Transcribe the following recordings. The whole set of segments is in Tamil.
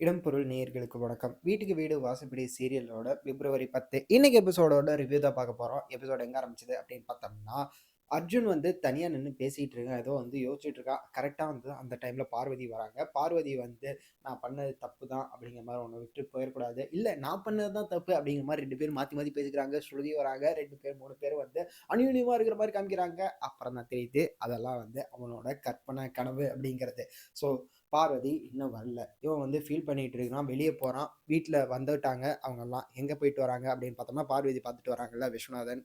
இடம்பொருள் நேயர்களுக்கு வணக்கம். வீட்டுக்கு வீடு வாசப்படி சீரியலோட பிப்ரவரி பத்து. இன்னைக்கு எபிசோடோட ரிவ்யூ தான் பார்க்க போறோம். எபிசோட் எங்க ஆரம்பிச்சது அப்படின்னு பார்த்தோம்னா அர்ஜுன் வந்து தனியா நின்று பேசிட்டு இருக்கான். ஏதோ வந்து யோசிச்சுட்டு இருக்கா கரெக்டா வந்து அந்த டைம்ல பார்வதி வராங்க. பார்வதி வந்து நான் பண்ணது தப்பு தான் அப்படிங்கிற மாதிரி ஒன்று விட்டு போயிடக்கூடாது. இல்லை நான் பண்ணது தான் தப்பு அப்படிங்கிற மாதிரி ரெண்டு பேர் மாற்றி மாற்றி பேசிக்கிறாங்க. ஸ்ருதி வராங்க. ரெண்டு பேர் மூணு பேர் வந்து அநியூனியமாக இருக்கிற மாதிரி காமிக்கிறாங்க. அப்புறம் தான் தெரியுது அதெல்லாம் வந்து அவனோட கற்பனை கனவு அப்படிங்கிறது. ஸோ பார்வதி இன்னும் வரல. இவன் வந்து ஃபீல் பண்ணிட்டு இருக்கிறான் வெளியே போகிறான் வீட்டில் வந்துட்டாங்க அவங்கெல்லாம். எங்கே போயிட்டு வராங்க அப்படின்னு பார்த்தோம்னா பார்வதி பார்த்துட்டு வராங்கல்ல விஸ்வநாதன்.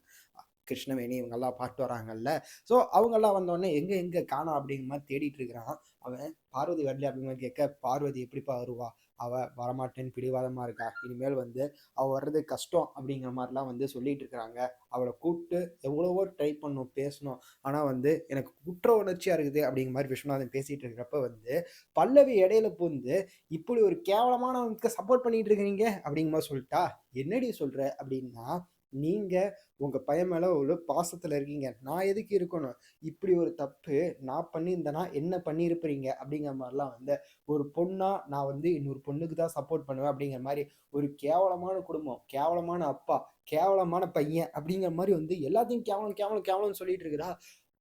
கிருஷ்ணவேணி இவங்கெல்லாம் பாட்டு வராங்கல்ல. ஸோ அவங்கெல்லாம் வந்தோடனே எங்கே எங்கே காணோம் அப்படிங்கிற மாதிரி தேடிட்டு இருக்கிறான். அவன் பார்வதி வரல அப்படிங்கிற மாதிரி கேட்க பார்வதி எப்படிப்பா வருவா? அவள் வரமாட்டேன்னு பிடிவாதமாக இருக்கா? இனிமேல் வந்து அவள் வர்றது கஷ்டம் அப்படிங்கிற மாதிரிலாம் வந்து சொல்லிட்டு இருக்கிறாங்க. அவளை கூப்பிட்டு எவ்வளவோ ட்ரை பண்ணும் பேசணும் ஆனால் வந்து எனக்கு குற்ற உணர்ச்சியாக இருக்குது அப்படிங்கிற மாதிரி விஸ்வநாதன் பேசிகிட்டு இருக்கிறப்ப வந்து பல்லவி இடையில பூந்து இப்படி ஒரு கேவலமானவனுக்கு சப்போர்ட் பண்ணிட்டு இருக்கிறீங்க அப்படிங்கிற மாதிரி சொல்லிட்டா. என்னடி சொல்கிற அப்படின்னா நீங்கள் உங்கள் பையன் மேலே ஒரு பாசத்தில் இருக்கீங்க. நான் எதுக்கு இருக்கணும்? இப்படி ஒரு தப்பு நான் பண்ணியிருந்தேன்னா என்ன பண்ணியிருப்பீங்க? அப்படிங்கிற மாதிரிலாம் வந்து ஒரு பொண்ணாக நான் வந்து இன்னொரு பொண்ணுக்கு தான் சப்போர்ட் பண்ணுவேன் அப்படிங்கிற மாதிரி ஒரு கேவலமான குடும்பம் கேவலமான அப்பா கேவலமான பையன் அப்படிங்கிற மாதிரி வந்து எல்லாத்தையும் கேவலம் கேவலம் கேவலம்னு சொல்லிட்டு இருக்கிறா.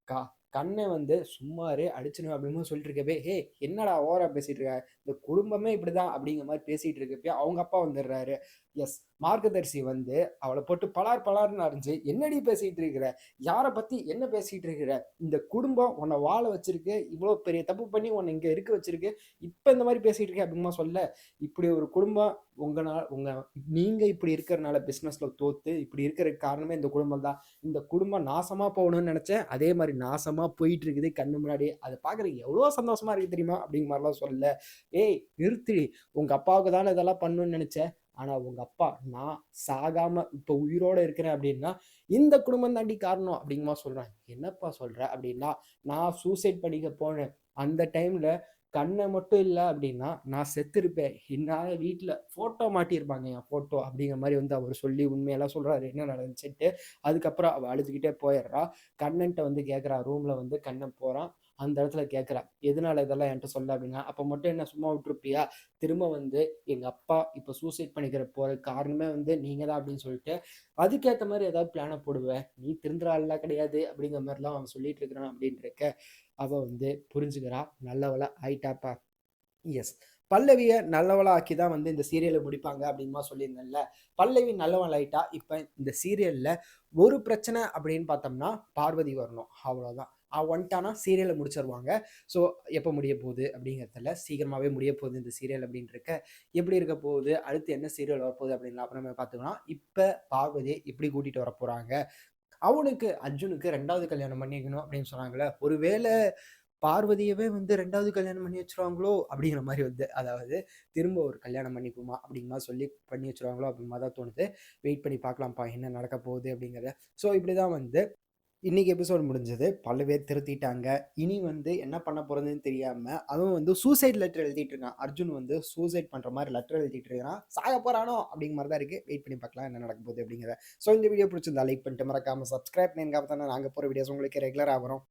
கா கண்ணை வந்து சும்மாரு அடிச்சிடும் அப்படின்னு சொல்லிட்டு இருக்கப்பே ஹே என்னடா ஓவரா பேசிட்டு இருக்க இந்த குடும்பமே இப்படிதான் அப்படிங்கிற மாதிரி பேசிட்டு இருக்கப்பே அவங்க அப்பா வந்துடுறாரு. எஸ் மார்க்கதர்சி வந்து அவளை போட்டு பலார் பலார்னு அரைஞ்சு என்னடி பேசிட்டு இருக்கிற யாரை பத்தி என்ன பேசிட்டு இருக்கிற இந்த குடும்பம் உன்னை வாழ வச்சிருக்கு இவ்வளோ பெரிய தப்பு பண்ணி உன்னை இங்க இருக்க வச்சிருக்கு இப்ப இந்த மாதிரி பேசிட்டு இருக்க அப்படிமா சொல்ல இப்படி ஒரு குடும்பம் உங்களால் உங்கள் நீங்கள் இப்படி இருக்கிறனால பிஸ்னஸில் தோற்று இப்படி இருக்கிற காரணமே இந்த குடும்பம் தான். இந்த குடும்பம் நாசமாக போகணும்னு நினச்சேன். அதே மாதிரி நாசமாக போயிட்டு இருக்குது கண்ணு முன்னாடி அதை பார்க்குறது எவ்வளோ சந்தோஷமாக இருக்குது தெரியுமா? அப்படிங்கிற மாதிரிலாம் சொல்லலை. ஏய் நிறுத்தி. உங்கள் அப்பாவுக்கு தானே இதெல்லாம் பண்ணணும்னு நினச்சேன். ஆனால் உங்கள் அப்பா நான் சாகாமல் இப்போ உயிரோட இருக்கிறேன் அப்படின்னா இந்த குடும்பம் தாண்டி காரணம் அப்படிங்கமா சொல்றேன் என்னப்பா சொல்கிற அப்படின்னா நான் சூசைட் பண்ணிக்க போனேன். அந்த டைமில் கண்ணை மட்டும் இல்லை அப்படின்னா நான் செத்துருப்பேன். என்னால் வீட்டில் ஃபோட்டோ மாட்டியிருப்பாங்க என் ஃபோட்டோ அப்படிங்கிற மாதிரி வந்து அவர் சொல்லி உண்மையெல்லாம் சொல்கிறாரு என்ன நடந்துச்சுட்டு அதுக்கப்புறம் அவள் அழுதுகிட்டே போயிடுறா. கண்ணன்ட்ட வந்து கேட்குறா ரூமில் வந்து கண்ணன் போகிறான் அந்த இடத்துல கேட்குறா எதனால இதெல்லாம் என்கிட்ட சொல்ல? அப்படின்னா அப்போ மட்டும் என்ன சும்மா விட்டுருப்பியா? திரும்ப வந்து எங்கள் அப்பா இப்போ சூசைட் பண்ணிக்கிற போகிற காரணமே வந்து நீங்கள் தான் அப்படின்னு சொல்லிட்டு அதுக்கேற்ற மாதிரி ஏதாவது பிளானை போடுவேன். நீ திருந்துற ஆள்லாம் கிடையாது அப்படிங்கிற மாதிரிலாம் அவன் சொல்லிட்டு இருக்கிறான் அப்படின்னு இருக்க அவள் வந்து புரிஞ்சுக்கிறா. நல்லவளா ஆயிட்டாப்பா. எஸ் பல்லவியை நல்லவளா ஆக்கி தான் வந்து இந்த சீரியலை முடிப்பாங்க அப்படின்மா சொல்லியிருந்தேன்ல. பல்லவி நல்லவள் ஆயிட்டா இப்போ இந்த சீரியலில் ஒரு பிரச்சனை அப்படின்னு பார்த்தோம்னா பார்வதி வரணும். அவ்வளோதான் வந்துட்டானா சீரியலை முடிச்சிருவாங்க. ஸோ எப்போ முடிய போகுது அப்படிங்கிறதுல சீக்கிரமாகவே முடிய போகுது இந்த சீரியல் அப்படின்னு இருக்க எப்படி இருக்க போகுது? அடுத்து என்ன சீரியல் வரப்போகுது அப்படின்லாம் அப்புறம் நம்ம பார்த்துக்கலாம் இப்போ பார்வதியை இப்படி கூட்டிகிட்டு வர போகிறாங்க அவனுக்கு அர்ஜுனுக்கு ரெண்டாவது கல்யாணம் பண்ணிக்கணும் அப்படின்னு சொன்னாங்களே ஒருவேளை பார்வதியவே வந்து ரெண்டாவது கல்யாணம் பண்ணி வச்சிருவாங்களோ அப்படிங்கிற மாதிரி வந்து அதாவது திரும்ப ஒரு கல்யாணம் பண்ணிக்குமா அப்படிங்கிற மாதிரி சொல்லி பண்ணி வச்சுருவாங்களோ அப்படிங்கிற மாதிரி தான் தோணுது. வெயிட் பண்ணி பார்க்கலாம்ப்பா என்ன நடக்க போகுது அப்படிங்கிறத. ஸோ இப்படி தான் வந்து இன்றைக்கி எபிசோட் முடிஞ்சது. பல பேர் திருத்திட்டாங்க. இனி வந்து என்ன பண்ண போகிறதுன்னு தெரியாமல் அவன் வந்து சூசைட் லெட்டர் எழுதிட்டு இருக்கான். அர்ஜுன் வந்து சூசைட் பண்ணுற மாதிரி லெட்டர் எழுதிட்டு இருக்கான் சாக போறானோ அப்படிங்கிற மாதிரி தான் இருக்குது வெயிட் பண்ணி பார்க்கலாம் என்ன நடக்க போகுது அப்படிங்கிறத. ஸோ இந்த வீடியோ பிடிச்சிருந்தா லைக் பண்ணிட்டு மறக்காமல் சப்ஸ்கிரைப் பண்ணுங்க தானே நாங்கள் போகிற வீடியோஸ் உங்களுக்கு ரெகுலராக வரும்.